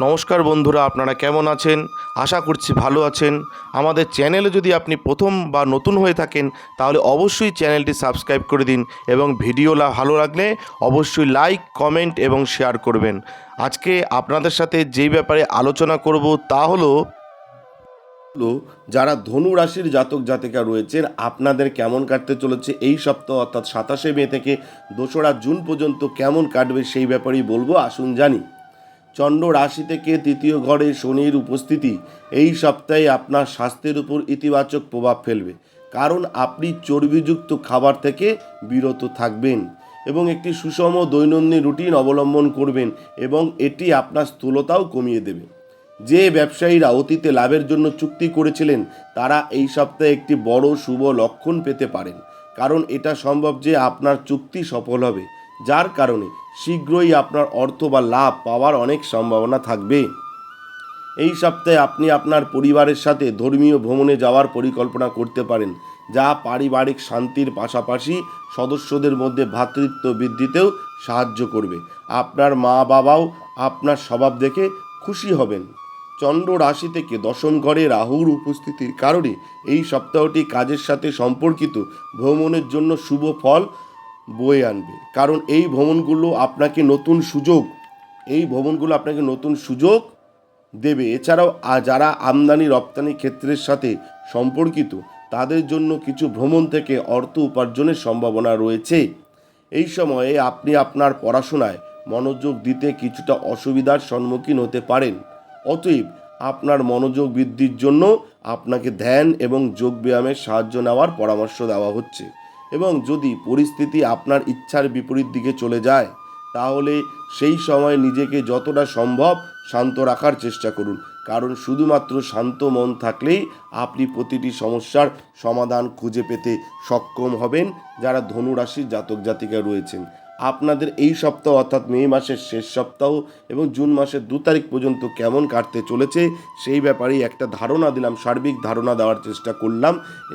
নমস্কার বন্ধুরা, আপনারা কেমন আছেন? আশা করছি ভালো আছেন। আমাদের চ্যানেলে যদি আপনি প্রথম বা নতুন হয়ে থাকেন, তাহলে অবশ্যই চ্যানেলটি সাবস্ক্রাইব করে দিন এবং ভিডিওলা ভালো লাগলে অবশ্যই লাইক, কমেন্ট এবং শেয়ার করবেন। আজকে আপনাদের সাথে যেই ব্যাপারে আলোচনা করব তা হলো হলো, যারা ধনু রাশির জাতক জাতিকা রয়েছেন, আপনাদের কেমন কাটতে চলেছে এই সপ্তাহ অর্থাৎ সাতাশে মে থেকে দোসরা জুন পর্যন্ত কেমন কাটবে সেই ব্যাপারেই বলব, আসুন জানি। চন্দ্র রাশি থেকে তৃতীয় ঘরে শনির উপস্থিতি, এই সপ্তাহে আপনার স্বাস্থ্যের উপর ইতিবাচক প্রভাব ফেলবে। কারণ আপনি চর্বিযুক্ত খাবার থেকে বিরত থাকবেন এবং একটি সুষম দৈনন্দিন রুটিন অবলম্বন করবেন এবং এটি আপনার স্থূলতাও কমিয়ে দেবে। যে ব্যবসায়ীরা অতীতে লাভের জন্য চুক্তি করেছিলেন, তারা এই সপ্তাহে একটি বড় শুভ লক্ষণ পেতে পারেন। কারণ এটা সম্ভব যে আপনার চুক্তি সফল হবে। যার কারণে শীঘ্রই আপনার অর্থ বা লাভ পাওয়ার অনেক সম্ভাবনা থাকবে। এই সপ্তাহে আপনি আপনার পরিবারের সাথে ধর্মীয় ভ্রমণে যাওয়ার পরিকল্পনা করতে পারেন, যা পারিবারিক শান্তির পাশাপাশি সদস্যদের মধ্যে ভ্রাতৃত্ব বৃদ্ধিতেও সাহায্য করবে। আপনার মা বাবাও আপনার স্বভাব দেখে খুশি হবেন। চন্দ্র রাশি থেকে দশম ঘরে রাহুর উপস্থিতির কারণে এই সপ্তাহটি কাজের সাথে সম্পর্কিত। ভ্রমণের জন্য শুভ ফল বয়ে আনবে। কারণ এই ভ্রমণগুলো আপনাকে নতুন সুযোগ, এই ভ্রমণগুলো আপনাকে নতুন সুযোগ দেবে। এছাড়াও যারা আমদানি, রপ্তানি ক্ষেত্রের সাথে সম্পর্কিত, তাদের জন্য কিছু ভ্রমণ থেকে অর্থ উপার্জনের সম্ভাবনা রয়েছে। এই সময়ে আপনি আপনার পড়াশোনায় মনোযোগ দিতে কিছুটা অসুবিধার সম্মুখীন হতে পারেন। অতএব, আপনার মনোযোগ বৃদ্ধির জন্য আপনাকে ধ্যান এবং যোগব্যায়ামের সাহায্য নেওয়ার পরামর্শ দেওয়া হচ্ছে। এবং যদি পরিস্থিতি আপনার ইচ্ছার বিপরীত দিকে চলে যায়, তাহলে সেই সময় নিজেকে যতটা সম্ভব শান্ত রাখার চেষ্টা করুন। কারণ শুধুমাত্র শান্ত মন থাকলেই আপনি প্রতিটি সমস্যার সমাধান খুঁজে পেতে সক্ষম হবেন যারা ধনুরাশির জাতক জাতিকা রয়েছেন। আপনাদের এই সপ্তাহ অর্থাৎ মে মাসের শেষ সপ্তাহ এবং জুন মাসের দু তারিখ পর্যন্ত কেমন কাটতে চলেছে, সেই ব্যাপারেই একটা ধারণা দিলাম, সার্বিক ধারণা দেওয়ার চেষ্টা করলাম,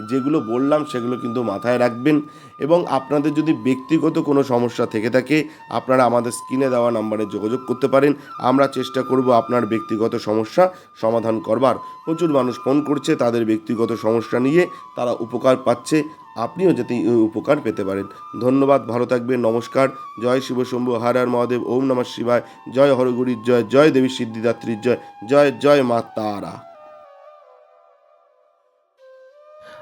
যেগুলো বললাম সেগুলো কিন্তু মাথায় রাখবেন। এবং আপনাদের যদি ব্যক্তিগত কোনো সমস্যা থেকে থাকে, আপনারা আমাদের স্ক্রিনে দেওয়া নাম্বারে যোগাযোগ করতে পারেন, আমরা চেষ্টা করব আপনার ব্যক্তিগত সমস্যা সমাধান করবার। প্রচুর মানুষ ফোন করছে তাদের ব্যক্তিগত সমস্যা নিয়ে, তারা উপকার পাচ্ছে। আপনিও যাতে উপকার পেতে পারেন। ধন্যবাদ, ভালো থাকবেন, নমস্কার। জয় শিব শম্ভু হর মহাদেব, ওম নমঃ শিবায়। জয় হরগুরির জয় জয় দেবী সিদ্ধিদাত্রীর জয় জয় জয় মা তারা।